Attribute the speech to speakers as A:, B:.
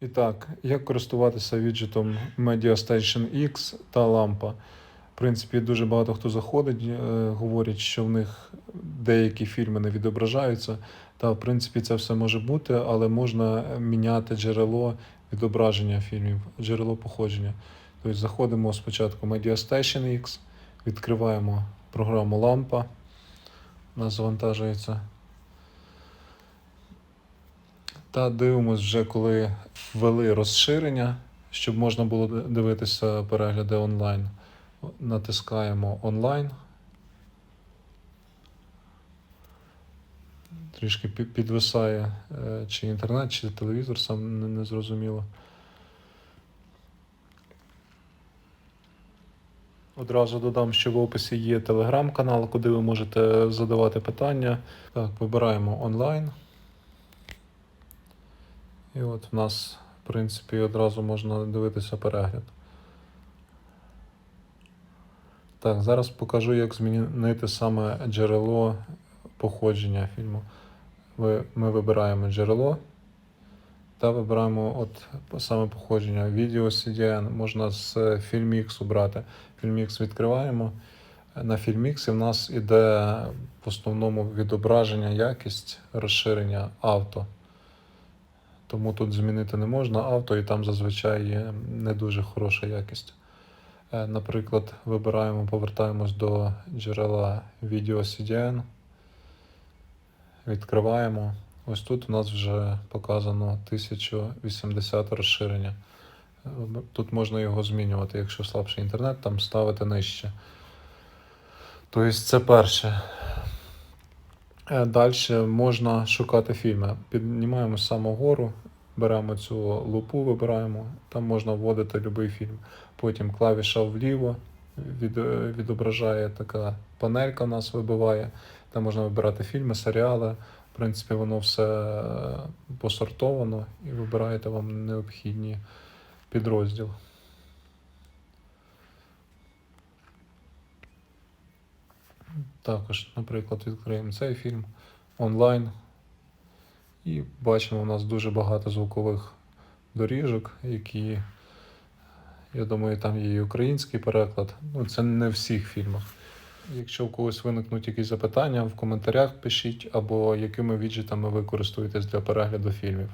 A: І так, як користуватися віджитом MediaStation X та лампа? В принципі, дуже багато хто заходить, е, говорять, що в них деякі фільми не відображаються. Та, в принципі, це все може бути, але можна міняти джерело відображення фільмів, джерело походження. Тобто заходимо спочатку в MediaStation X, відкриваємо програму Лампа, вона завантажується. Та дивимось вже, коли ввели розширення, щоб можна було дивитися перегляди онлайн. Натискаємо онлайн. Трішки підвисає е, чи інтернет, чи телевізор, сам не, зрозуміло. Одразу додам, що в описі є телеграм-канал, куди ви можете задавати питання. Так, вибираємо онлайн. І от в нас, в принципі, одразу можна дивитися перегляд. Так, зараз покажу, як змінити саме джерело походження фільму. Ми вибираємо джерело та вибираємо от саме походження. Відео CDN можна з FilmX обрати. FilmX відкриваємо. На FilmX в нас іде в основному відображення, якість, розширення авто. Тому тут змінити не можна авто, і там зазвичай є не дуже хороша якість. Е, Наприклад, вибираємо, повертаємось до джерела відео CDN, відкриваємо. Ось тут у нас вже показано 1080 розширення. Е, Тут можна його змінювати, якщо слабший інтернет, там ставити нижче. Тобто це перше. Далі можна шукати фільми. Піднімаємо саму гору, беремо цю лупу, вибираємо, там можна вводити будь-який фільм. Потім клавіша вліво від, відображає така панелька у нас вибиває. Там можна вибирати фільми, серіали. В принципі, воно все е, посортовано і вибираєте вам необхідні підрозділ. Також, наприклад, відкриємо цей фільм онлайн. І бачимо, у нас дуже багато звукових доріжок, які, я думаю, там є і український переклад. Ну, це не в всіх фільмах. Якщо у когось виникнуть якісь запитання, в коментарях пишіть, або якими віджитами ви користуєтесь для перегляду фільмів.